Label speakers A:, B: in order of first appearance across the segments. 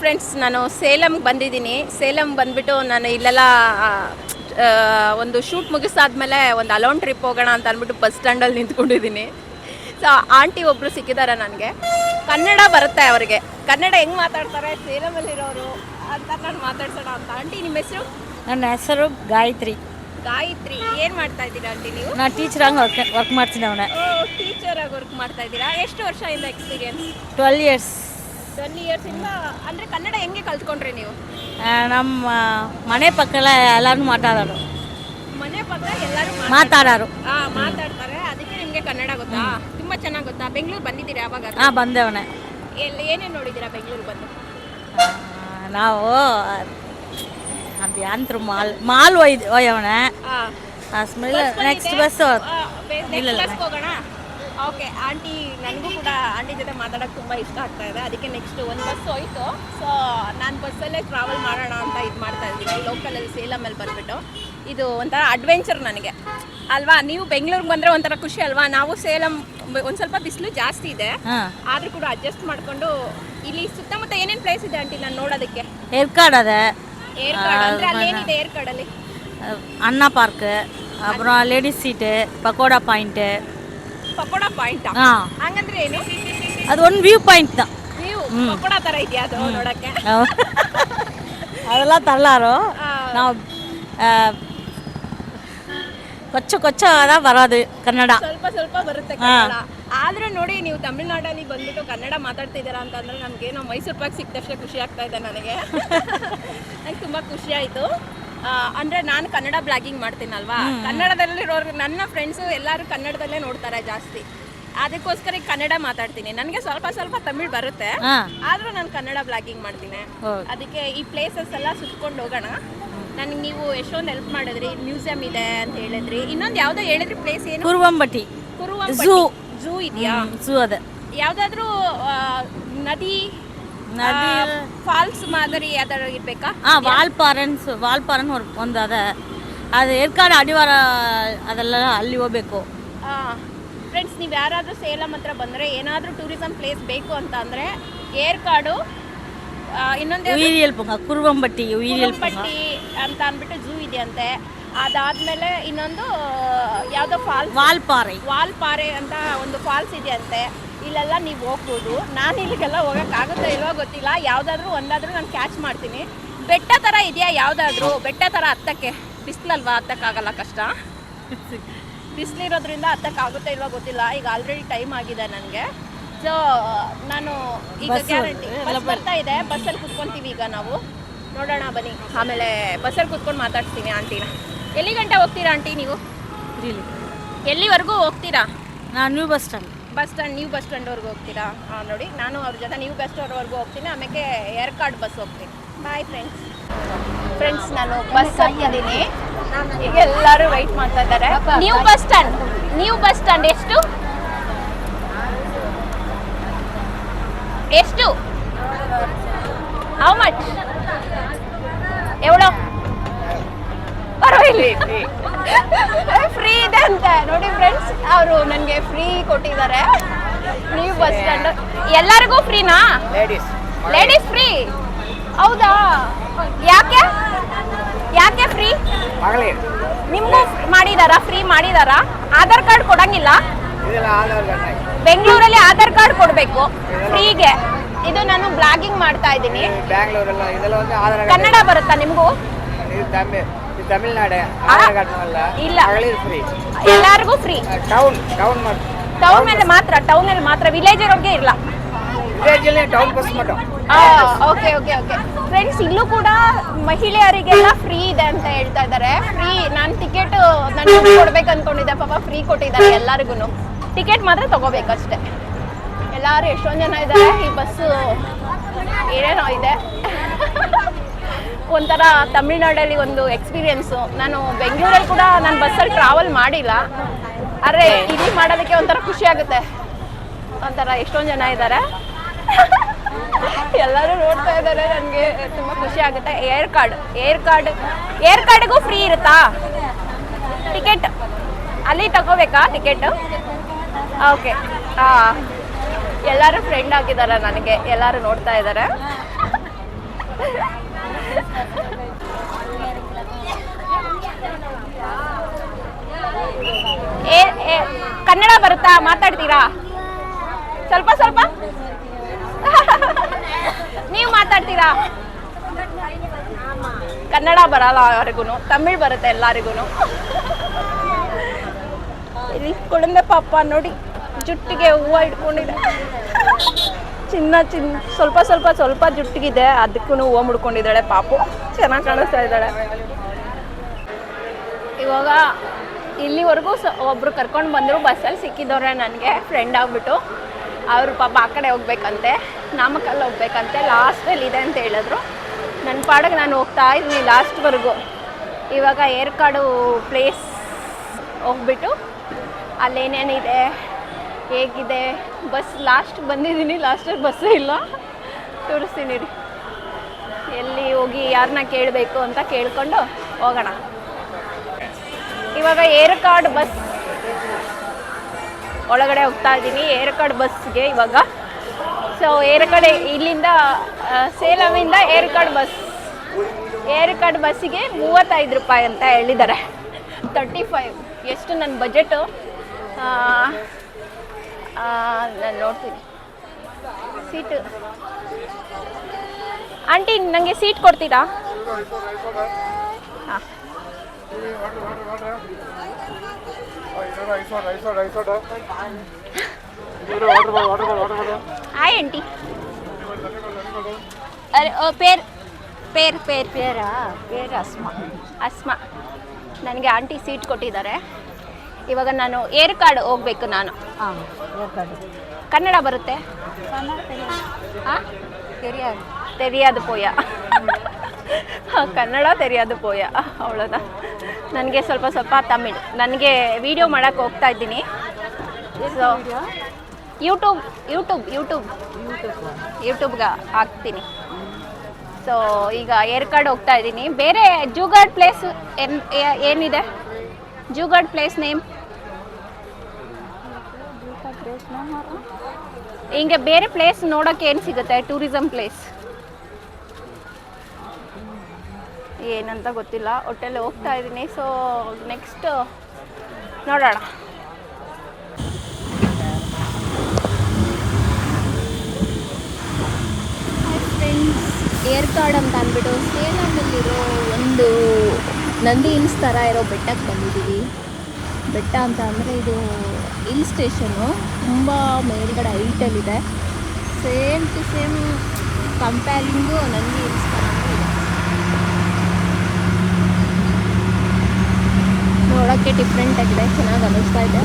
A: Friends ನಾನು ಸೇಲಮ್ಗೆ ಬಂದಿದ್ದೀನಿ. ಸೇಲಂ ಬಂದ್ಬಿಟ್ಟು ನಾನು ಇಲ್ಲೆಲ್ಲ ಒಂದು ಶೂಟ್ ಮುಗಿಸಾದ್ಮೇಲೆ ಒಂದು ಅಲೋನ್ ಟ್ರಿಪ್ ಹೋಗೋಣ ಅಂತ ಅಂದ್ಬಿಟ್ಟು ಬಸ್ ಸ್ಟ್ಯಾಂಡಲ್ಲಿ ನಿಂತ್ಕೊಂಡಿದ್ದೀನಿ. ಸೊ ಆಂಟಿ ಒಬ್ಬರು ಸಿಕ್ಕಿದ್ದಾರೆ ನನಗೆ. ಕನ್ನಡ ಬರುತ್ತೆ ಅವರಿಗೆ. ಕನ್ನಡ ಹೆಂಗೆ ಮಾತಾಡ್ತಾರೆ? ಸೇಲಮಲ್ಲಿರೋರು ಅಂತ ನಾನು ಮಾತಾಡ್ಸೋಣ ಅಂತ. ಆಂಟಿ ನಿಮ್ಮ ಹೆಸರು?
B: ನನ್ನ ಹೆಸರು ಗಾಯತ್ರಿ.
A: ಗಾಯತ್ರಿ ಏನು ಮಾಡ್ತಾ ಇದ್ದೀರಾ ಆಂಟಿ ನೀವು?
B: ನಾನು ಟೀಚರ್ ಆಗಿ ವರ್ಕ್ ವರ್ಕ್ ಮಾಡ್ತೀನಿ ಅವನೇ.
A: ಟೀಚರ್ ಆಗಿ ವರ್ಕ್ ಮಾಡ್ತಾ ಇದ್ದೀರಾ? ಎಷ್ಟು ವರ್ಷದಿಂದ ಎಕ್ಸ್ಪೀರಿಯನ್ಸ್
B: ಟ್ವೆಲ್ ಇಯರ್ಸ್
A: ಟ್ವೆಲ್ ಇಯರ್ಸಿಂದ ಅಂದರೆ ಕನ್ನಡ ಹೆಂಗೆ ಕಲ್ತ್ಕೊಂಡ್ರಿ ನೀವು?
B: ನಮ್ಮ ಮನೆ ಪಕ್ಕೆಲ್ಲ ಎಲ್ಲರೂ ಮಾತಾಡೋರು.
A: ಮನೆ ಪಕ್ಕ ಎಲ್ಲರೂ
B: ಮಾತಾಡೋರು.
A: ಆ, ಮಾತಾಡ್ತಾರೆ. ಅದಕ್ಕೆ ನಿಮಗೆ ಕನ್ನಡ ಗೊತ್ತಾ? ತುಂಬಾ ಚೆನ್ನಾಗಿ ಗೊತ್ತಾ? ಬೆಂಗಳೂರು ಬಂದಿದ್ದೀರಾ ಯಾವಾಗ?
B: ಹಾಂ ಬಂದವನೇ.
A: ಎಲ್ಲಿ ಏನೇನು ನೋಡಿದ್ದೀರಾ ಬೆಂಗಳೂರು ಬಂದು?
B: ನಾವು ಅದು ಯಾಂತ್ರು ಮಾಲ್ ಮಾಲ್ ಒಯ್ದು ಒಯ್ಯವನೆ. ಆಮೇಲೆ ನೆಕ್ಸ್ಟ್ ಬಸ್
A: ನೆಕ್ಸ್ಟ್ ಹೋಗೋಣ? ಓಕೆ ಆಂಟಿ ನನಗೂ ಕೂಡ ಆಂಟಿ ಜೊತೆ ಮಾತಾಡೋಕೆ ತುಂಬ ಇಷ್ಟ ಆಗ್ತಾ ಇದೆ ಅದಕ್ಕೆ ನೆಕ್ಸ್ಟ್ ಒಂದು ಬಸ್ ಹೋಯ್ತು ಸೊ ನಾನು ಬಸ್ಸಲ್ಲೇ ಟ್ರಾವೆಲ್ ಮಾಡೋಣ ಅಂತ ಇದು ಮಾಡ್ತಾ ಇದ್ದೀನಿ ಲೋಕಲಲ್ಲಿ ಸೇಲಮಲ್ಲಿ ಬಂದ್ಬಿಟ್ಟು ಇದು ಒಂಥರ ಅಡ್ವೆಂಚರ್ ನನಗೆ ಅಲ್ವಾ ನೀವು ಬೆಂಗಳೂರಿಗೆ ಬಂದರೆ ಒಂಥರ ಖುಷಿ ಅಲ್ವಾ ನಾವು ಸೇಲಂ ಒಂದು ಸ್ವಲ್ಪ ಬಿಸಿಲು ಜಾಸ್ತಿ ಇದೆ
B: ಹಾಂ
A: ಆದರೂ ಕೂಡ ಅಡ್ಜಸ್ಟ್ ಮಾಡಿಕೊಂಡು ಇಲ್ಲಿ ಸುತ್ತಮುತ್ತ ಏನೇನು ಪ್ಲೇಸ್ ಇದೆ ಆಂಟಿ ನಾನು ನೋಡೋದಕ್ಕೆ
B: ஏற்காடு அதை
A: ಏರ್ ಕಾರ್ಡ್ ಅಂದರೆ ಅಲ್ಲಿ ಏನಿದೆ ಏರ್ ಕಾರ್ಡಲ್ಲಿ
B: அண்ணா
A: pakoda
B: point.
A: ಹಂಗಂದ್ರೆ ಏನು?
B: ಅದು ಒಂದು ವ್ಯೂ ಪಾಯಿಂಟ್ தான்
A: ನೀವು ಪಕೋಡ ತರ ಇದೆಯಾ ಅದು ನೋಡಕ್ಕೆ?
B: ಅದೆಲ್ಲ
A: ತಳ್ಳಾರು
B: ನಾವು ಕೊಚ್ಚ ಕೊಚ್ಚ ಅದ ಬರೋದು ಕನ್ನಡ.
A: ಸ್ವಲ್ಪ ಸ್ವಲ್ಪ ಬರುತ್ತೆ ಕನ್ನಡ. ಆದ್ರೆ ನೋಡಿ ನೀವು ತಮಿಳ್ನಾಡಲ್ಲಿ ಬಂದ್ಬಿಟ್ಟು ಕನ್ನಡ ಮಾತಾಡ್ತಿದ್ದೀರಾ ಅಂತಂದ್ರೆ ನಮ್ಗೆ ಏನೋ ಮೈಸೂರು ಪಾಕ್ ಸಿಕ್ಕ ಖುಷಿ ಆಗ್ತಾ ಇದೆ ನನಗೆ. ನಂಗೆ ತುಂಬಾ ಖುಷಿ ಆಯ್ತು. ಅಂದ್ರೆ ನಾನು ಕನ್ನಡ ಬ್ಲಾಗಿಂಗ್ ಮಾಡ್ತೀನಲ್ವಾ? ಕನ್ನಡದಲ್ಲಿರೋರು ನನ್ನ ಫ್ರೆಂಡ್ಸು ಎಲ್ಲರೂ ಕನ್ನಡದಲ್ಲೇ ನೋಡ್ತಾರೆ ಜಾಸ್ತಿ. ಅದಕ್ಕೋಸ್ಕರ ಈಗ ಕನ್ನಡ ಮಾತಾಡ್ತೀನಿ. ನನಗೆ ಸ್ವಲ್ಪ ಸ್ವಲ್ಪ ತಮಿಳ್ ಬರುತ್ತೆ. ಆದ್ರೂ ನಾನು ಕನ್ನಡ ಬ್ಲಾಗಿಂಗ್ ಮಾಡ್ತೀನಿ. ಅದಕ್ಕೆ ಈ ಪ್ಲೇಸಸ್ ಎಲ್ಲ ಸುತ್ಕೊಂಡು ಹೋಗೋಣ. ನನಗೆ ನೀವು ಎಷ್ಟೊಂದು ಹೆಲ್ಪ್ ಮಾಡಿದ್ರಿ ಮ್ಯೂಸಿಯಂ ಇದೆ ಅಂತ ಹೇಳಿದ್ರಿ. ಇನ್ನೊಂದು ಯಾವುದೋ ಹೇಳಿದ್ರಿ ಪ್ಲೇಸ್ ಏನು?
B: ಕುರುವಂಬಟ್ಟಿ. ಕುರುವಂಬಟ್ಟಿ.
A: ಝೂ. ಇದೆಯಾ?
B: ಝೂ ಇದ್ಯಾ
A: ಯಾವ್ದಾದ್ರು ಆ, ನದಿ
B: ನದಿ
A: ಫಾಲ್ಸ್ ಮಾದರಿ ಯಾವ್ದಾದ್ರು ಇರ್ಬೇಕಾ?
B: ಆ ವಾಲ್ಪಾರನ್ಸ್ ವಾಲ್ಪಾರನ್ ಹೊರ ಒಂದು ಅದ ಅದು ಏರ್ಕಾಡು ಅಡಿವಾರ ಅದೆಲ್ಲ ಅಲ್ಲಿ ಹೋಗ್ಬೇಕು.
A: ಫ್ರೆಂಡ್ಸ್ ನೀವು ಯಾರಾದರೂ ಸೇಲಂ ಹತ್ರ ಬಂದರೆ ಏನಾದರೂ ಟೂರಿಸಂ ಪ್ಲೇಸ್ ಬೇಕು ಅಂತ ಅಂದರೆ ಏರ್ಕಾಡು ಇನ್ನೊಂದು
B: ಉಯಿರಿಯಲ್ ಪುಂಗ ಕುರುವಂಬಟ್ಟಿ ಉಯಿರಿಯಲ್
A: ಪಟ್ಟಿ ಅಂತ ಅಂದ್ಬಿಟ್ಟು ಝೂ ಇದೆಯಂತೆ. ಅದಾದ್ಮೇಲೆ ಇನ್ನೊಂದು ಯಾವುದೋ ಫಾಲ್ಸ್
B: ವಾಲ್ಪಾರೆ.
A: ವಾಲ್ಪಾರೆ ಅಂತ ಒಂದು ಫಾಲ್ಸ್ ಇದೆಯಂತೆ. ಇಲ್ಲೆಲ್ಲ ನೀವು ಹೋಗ್ಬೋದು. ನಾನು ಇಲ್ಲಿಗೆಲ್ಲ ಹೋಗೋಕ್ಕಾಗುತ್ತೋ ಇಲ್ವೋ ಗೊತ್ತಿಲ್ಲ. ಯಾವುದಾದ್ರೂ ಒಂದಾದರೂ ನಾನು ಕ್ಯಾಚ್ ಮಾಡ್ತೀನಿ. ಬೆಟ್ಟ ಥರ ಇದೆಯಾ ಯಾವುದಾದ್ರೂ? ಬೆಟ್ಟ ಥರ ಹತ್ತಕ್ಕೆ? ಬಿಸಿಲಲ್ವಾ? ಹತ್ತಕ್ಕಾಗಲ್ಲ ಕಷ್ಟ? ಬಿಸಿಲಿರೋದ್ರಿಂದ ಹತ್ತಕ್ಕಾಗುತ್ತೋ ಇಲ್ವೋ ಗೊತ್ತಿಲ್ಲ. ಈಗ ಆಲ್ರೆಡಿ ಟೈಮ್ ಆಗಿದೆ ನನಗೆ. ಸೊ ನಾನು ಈಗ ಗ್ಯಾರಂಟಿ ಬಸ್ ಬರ್ತಾ ಇದೆ. ಬಸ್ಸಲ್ಲಿ ಕುತ್ಕೊಂತೀವಿ ಈಗ ನಾವು. ನೋಡೋಣ ಬನ್ನಿ. ಆಮೇಲೆ ಬಸ್ಸಲ್ಲಿ ಕುತ್ಕೊಂಡು ಮಾತಾಡ್ತೀನಿ ಆಂಟಿನ ಎಲ್ಲಿ ಗಂಟೆ ಹೋಗ್ತೀರಾ ಆಂಟಿ ನೀವು? ಎಲ್ಲಿವರೆಗೂ ಹೋಗ್ತೀರಾ?
B: ನಾನು new bus stand
A: bus stand new bus ಸ್ಟ್ಯಾಂಡ್ವರೆಗೂ ಹೋಗ್ತೀರಾ? ಹಾಂ ನೋಡಿ, ನಾನು ಅವ್ರ ಜೊತೆ ನೀವು ಬಸ್ ಸ್ಟ್ಯಾಂಡ್ವರೆಗೂ ಹೋಗ್ತೀನಿ. ಆಮೇಲೆ ಏರ್ಕಾಡ್ ಬಸ್ ಹೋಗ್ತೀನಿ. ಬಾಯ್ ಫ್ರೆಂಡ್ಸ್ ಫ್ರೆಂಡ್ಸ್ ನಾನು ಬಸ್ ಹತ್ತಿದ್ದೀನಿ ಈಗ ಎಲ್ಲರೂ ವೆಯ್ಟ್ ಮಾಡ್ತಾ ಇದ್ದಾರೆ. ನೀವು bus stand new bus stand ಎಷ್ಟು ಹೌ ಮಚ್ ಎವಳೋ ಪರವಾಗಿಲ್ಲ ಫ್ರೀ ಇದೆ ಅಂತ ನೋಡಿ ಫ್ರೆಂಡ್ಸ್ ಅವರು ನನಗೆ ಫ್ರೀ ಕೊಟ್ಟಿದ್ದಾರೆ. ನೀವು ಬಸ್ ಸ್ಟ್ಯಾಂಡ್ ಎಲ್ಲರಿಗೂ ಫ್ರೀನಾ
C: ಲೇಡೀಸ್
A: ಲೇಡೀಸ್ ಫ್ರೀ ಹೌದಾ? ಯಾಕೆ? ಯಾಕೆ ಫ್ರೀ ನಿಮ್ಗೂ ಮಾಡಿದಾರಾ? ಫ್ರೀ ಮಾಡಿದಾರಾ? ಆಧಾರ್ ಕಾರ್ಡ್ ಕೊಡಂಗಿಲ್ಲ? ಬೆಂಗಳೂರಲ್ಲಿ ಆಧಾರ್ ಕಾರ್ಡ್ ಕೊಡಬೇಕು. ಫ್ರೀಗೆ ಇದು ನಾನು ಬ್ಲಾಗಿಂಗ್ ಮಾಡ್ತಾ ಇದ್ದೀನಿ. ಕನ್ನಡ ಬರುತ್ತಾ ನಿಮಗೂ?
C: ತಮಿಳ್ನಾಡೆ
A: ಇಲ್ಲ.
C: ಫ್ರೀ
A: ಎಲ್ಲರಿಗೂ ಫ್ರೀ
C: ಟೌನ್ ಟೌನ್
A: ಟೌನ್ ಮಾತ್ರ. ಟೌನ್ ಅಲ್ಲಿ ಮಾತ್ರ ವಿಲೇಜ್ ಅವ್ರಿಗೆ ಇಲ್ಲ.
C: Town bus
A: okay okay okay friends ಇಲ್ಲೂ ಕೂಡ ಮಹಿಳೆಯರಿಗೆಲ್ಲ ಫ್ರೀ ಇದೆ ಅಂತ ಹೇಳ್ತಾ ಇದ್ದಾರೆ. ಫ್ರೀ ನಾನು ಟಿಕೆಟ್ ನಾನು ಕೊಡ್ಬೇಕು ಅನ್ಕೊಂಡಿದ್ದೆ. ಪಾಪ ಫ್ರೀ ಕೊಟ್ಟಿದ್ದಾರೆ ಎಲ್ಲರಿಗೂ ಟಿಕೆಟ್ ಮಾತ್ರ ತಗೋಬೇಕು ಅಷ್ಟೇ. ಎಲ್ಲರೂ ಎಷ್ಟೊಂದು ಜನ ಇದ್ದಾರೆ. ಈ ಬಸ್ಸು ಏನೇನೋ ಇದೆ. ಒಂಥರ ತಮಿಳ್ನಾಡಲ್ಲಿ ಒಂದು ಎಕ್ಸ್ಪೀರಿಯನ್ಸು ನಾನು ಬೆಂಗಳೂರಲ್ಲಿ ಕೂಡ ನಾನು ಬಸ್ಸಲ್ಲಿ ಟ್ರಾವೆಲ್ ಮಾಡಿಲ್ಲ. ಆದರೆ ಇಲ್ಲಿ ಮಾಡೋದಕ್ಕೆ ಒಂಥರ ಖುಷಿ ಆಗುತ್ತೆ. ಒಂಥರ ಎಷ್ಟೊಂದು ಜನ ಇದ್ದಾರೆ ಎಲ್ಲರೂ ನೋಡ್ತಾ ಇದ್ದಾರೆ ನನಗೆ ತುಂಬ ಖುಷಿ ಆಗುತ್ತೆ. ಏರ್ ಕಾರ್ಡ್ ಏರ್ ಕಾರ್ಡ್ ಏರ್ ಕಾರ್ಡ್ಗೂ ಫ್ರೀ ಇರುತ್ತಾ? ಟಿಕೆಟ್ ಅಲ್ಲಿ ತಗೋಬೇಕಾ ಟಿಕೆಟ್ ಓಕೆ ಹಾಂ ಎಲ್ಲರೂ ಫ್ರೆಂಡ್ ಆಗಿದ್ದಾರೆ ನನಗೆ. ಎಲ್ಲರೂ ನೋಡ್ತಾ ಇದ್ದಾರೆ ಕನ್ನಡ ಬರುತ್ತಾ? ಮಾತಾಡ್ತೀರಾ? ಸ್ವಲ್ಪ ಸ್ವಲ್ಪ. ನೀವು ಮಾತಾಡ್ತೀರಾ? ಕನ್ನಡ ಬರಲ್ಲ ಯಾರಿಗೂ ತಮಿಳ್ ಬರುತ್ತೆ ಎಲ್ಲರಿಗೂ ಇಲ್ಲಿ ಕುಳಂದೆ ಪಾಪ ನೋಡಿ, ಜುಟ್ಟಿಗೆ ಹೂವು ಇಟ್ಕೊಂಡಿದೆ. ಚಿನ್ನ ಚಿನ್ನ. ಸ್ವಲ್ಪ ಸ್ವಲ್ಪ ಸ್ವಲ್ಪ ಜುಟ್ಟಿಗಿದೆ. ಅದಕ್ಕೂ ಹೂವು ಮುಡ್ಕೊಂಡಿದ್ದಾಳೆ ಪಾಪು. ಚೆನ್ನಾಗಿ ಕಾಣಿಸ್ತಾ ಇದ್ದಾಳೆ. ಇವಾಗ ಇಲ್ಲಿವರೆಗೂ ಸ, ಒಬ್ರು ಕರ್ಕೊಂಡು ಬಂದರು. ಬಸ್ಸಲ್ಲಿ ಸಿಕ್ಕಿದವ್ರೆ ನನಗೆ ಫ್ರೆಂಡ್ ಆಗ್ಬಿಟ್ಟು. ಅವರು ಪಾಪ ಆ ಕಡೆ ಹೋಗ್ಬೇಕಂತೆ ನಾಮಕಲ್ಲಿ ಹೋಗ್ಬೇಕಂತೆ ಲಾಸ್ಟಲ್ಲಿ ಇದೆ ಅಂತ ಹೇಳಿದ್ರು. ನನ್ನ ಪಾಡಿಗೆ ನಾನು ಹೋಗ್ತಾ ಇದ್ದೀನಿ ಲಾಸ್ಟ್ವರೆಗೂ ಇವಾಗ ಏರ್ಕಾಡು ಪ್ಲೇಸ್ ಹೋಗ್ಬಿಟ್ಟು, ಅಲ್ಲೇನೇನಿದೆ? ಹೇಗಿದೆ? ಬಸ್ ಲಾಸ್ಟ್ ಬಂದಿದ್ದೀನಿ. ಲಾಸ್ಟ್ ಬಸ್ಸೇ ಇಲ್ಲ. ತೋರಿಸ್ತೀನಿ ರೀ ಎಲ್ಲಿ ಹೋಗಿ ಯಾರನ್ನ ಕೇಳಬೇಕು ಅಂತ ಕೇಳಿಕೊಂಡು ಹೋಗೋಣ. ಇವಾಗ ಏರ್ಕಾಡ್ ಬಸ್ ಒಳಗಡೆ ಹೋಗ್ತಾ ಇದ್ದೀನಿ. ಏರ್ಕಾಡ್ ಬಸ್ಗೆ ಇವಾಗ. ಸೊ ಏರ್ಕಡೆ ಇಲ್ಲಿಂದ ಸೇಲಮಿಂದ ಏರ್ಕಾಡ್ ಬಸ್. ಏರ್ಕಾಡ್ ಬಸ್ಸಿಗೆ ಮೂವತ್ತೈದು ರೂಪಾಯಿ ಅಂತ ಹೇಳಿದ್ದಾರೆ. ತರ್ಟಿ ಫೈವ್ ಎಷ್ಟು ನನ್ನ ಬಜೆಟು ನಾನು ನೋಡ್ತೀನಿ. ಸೀಟು. ಆಂಟಿ ನನಗೆ ಸೀಟ್ ಕೊಡ್ತೀರಾ? ಹಾಂ. Hi aunty. ಅರೆ, ಓ, ಪೇರ್ ಪೇರ್ ಪೇರ್,
B: ಪೇರಾ, ಪೇರ್ ಅಸ್ಮಾ.
A: ಅಸ್ಮಾ. ನನಗೆ ಆಂಟಿ ಸೀಟ್ ಕೊಟ್ಟಿದ್ದಾರೆ. ಇವಾಗ ನಾನು ಏರ್ಕಾಡು ಹೋಗ್ಬೇಕು ನಾನು.
B: ಹಾಂ
A: ಕನ್ನಡ ಬರುತ್ತೆ? ತೆರೆಯದು ಪೋಯ. ಕನ್ನಡ ತೆರೆಯದು ಪೋಯ. ಅವಳದ ನನಗೆ ಸ್ವಲ್ಪ ಸ್ವಲ್ಪ ತಮಿಳು. ನನಗೆ ವಿಡಿಯೋ ಮಾಡೋಕ್ಕೆ ಹೋಗ್ತಾ ಇದ್ದೀನಿ. ಯೂಟ್ಯೂಬ್ ಯೂಟ್ಯೂಬ್ ಯೂಟ್ಯೂಬ್ ಯೂಟ್ಯೂಬ್ಗೆ ಹಾಕ್ತೀನಿ. ಸೊ ಈಗ ಏರ್ಕಾಡ್ ಹೋಗ್ತಾ ಇದ್ದೀನಿ. ಬೇರೆ ಜೂಗಾಡ್ ಪ್ಲೇಸ್ ಏನಿದೆ? ಜೂಗಾಡ್ ಪ್ಲೇಸ್ ನೇಮ್ ಹಿಂಗೆ ಬೇರೆ ಪ್ಲೇಸ್ ನೋಡೋಕೆ ಏನು ಸಿಗುತ್ತೆ? ಟೂರಿಸಮ್ ಪ್ಲೇಸ್ ಏನಂತ ಗೊತ್ತಿಲ್ಲ. ಒಟ್ಟಲ್ಲಿ ಹೋಗ್ತಾ ಇದ್ದೀನಿ ಸೊ ನೆಕ್ಸ್ಟ್ ನೋಡೋಣ.
D: ಫ್ರೆಂಡ್ಸ್ ಏರ್ ಕಾರ್ಡ್ ಅಂತ ಅಂದ್ಬಿಟ್ಟು ಸೇಲಂನಲ್ಲಿರೋ ಒಂದು ನಂದಿ ಹಿಲ್ಸ್ ಥರ ಇರೋ ಬೆಟ್ಟಕ್ಕೆ ಬಂದಿದ್ದೀವಿ. ಬೆಟ್ಟ ಅಂತ ಅಂದರೆ ಇದು ಹಿಲ್ ಸ್ಟೇಷನು ತುಂಬ ಮೇಲ್ಗಡೆ ಹೈಟಲ್ಲಿದೆ ಸೇಮ್ ಟು ಸೇಮ್ ಕಂಪೇರಿಂಗು ನನಗೆ ಹಿಲ್ಸ್ ಇದೆ. ನೋಡೋಕ್ಕೆ ಡಿಫ್ರೆಂಟ್ ಆಗಿದೆ, ಚೆನ್ನಾಗಿ ಅನ್ನಿಸ್ತಾ ಇದೆ.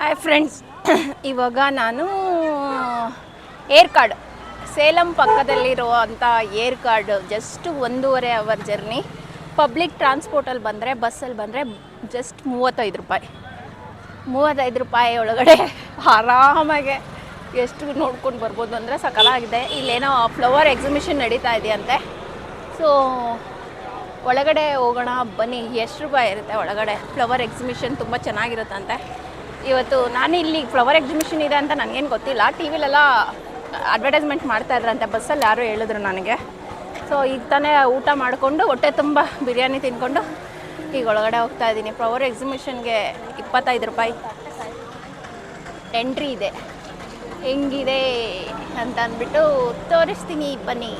A: ಹಾಯ್ ಫ್ರೆಂಡ್ಸ್ ಇವಾಗ ನಾನು ಏರ್ ಕಾರ್ಡ್ ಸೇಲಂ ಪಕ್ಕದಲ್ಲಿರುವಂಥ ಏರ್ ಕಾರ್ಡ್ ಜಸ್ಟ್ ಒಂದೂವರೆ ಅವರ್ ಜರ್ನಿ ಪಬ್ಲಿಕ್ ಟ್ರಾನ್ಸ್ಪೋರ್ಟಲ್ಲಿ ಬಂದರೆ ಬಸ್ಸಲ್ಲಿ ಬಂದರೆ ಜಸ್ಟ್ ಮೂವತ್ತೈದು ರೂಪಾಯಿ. ಮೂವತ್ತೈದು ರೂಪಾಯಿ ಒಳಗಡೆ ಆರಾಮಾಗೆ ಎಷ್ಟು ನೋಡ್ಕೊಂಡು ಬರ್ಬೋದು ಅಂದರೆ ಸಕಲಾಗಿದೆ ಇಲ್ಲೇನೋ ಫ್ಲವರ್ ಎಕ್ಸಿಬಿಷನ್ ನಡೀತಾ ಇದೆಯಂತೆ. ಸೊ ಒಳಗಡೆ ಹೋಗೋಣ, ಬನ್ನಿ. ಎಷ್ಟು ರೂಪಾಯಿ ಇರುತ್ತೆ ಒಳಗಡೆ? ಫ್ಲವರ್ ಎಕ್ಸಿಬಿಷನ್ ತುಂಬ ಚೆನ್ನಾಗಿರುತ್ತಂತೆ. ಇವತ್ತು ನಾನು ಇಲ್ಲಿ ಫ್ಲವರ್ ಎಕ್ಸಿಬಿಷನ್ ಇದೆ ಅಂತ ನನಗೇನು ಗೊತ್ತಿಲ್ಲ. ಟಿ ವಿಲೆಲ್ಲ ಅಡ್ವರ್ಟೈಸ್ಮೆಂಟ್ ಮಾಡ್ತಾ ಇದ್ರಂತೆ ಬಸ್ಸಲ್ಲಿ, ಯಾರೋ ಹೇಳಿದ್ರು ನನಗೆ. ಸೊ ಈಗ ತಾನೇ ಊಟ ಮಾಡಿಕೊಂಡು ಹೊಟ್ಟೆ ತುಂಬ ಬಿರಿಯಾನಿ ತಿಂದ್ಕೊಂಡು ಈಗ ಒಳಗಡೆ ಹೋಗ್ತಾ ಇದ್ದೀನಿ. ಪ್ರವರ್ ಎಕ್ಸಿಬಿಷನ್ಗೆ ಇಪ್ಪತ್ತೈದು ರೂಪಾಯಿ. ಎಂಟ್ರಿ ಇದೆ. ಹೆಂಗಿದೆ ಅಂತ ಅಂದ್ಬಿಟ್ಟು ತೋರಿಸ್ತೀನಿ, ಬನ್ನಿ.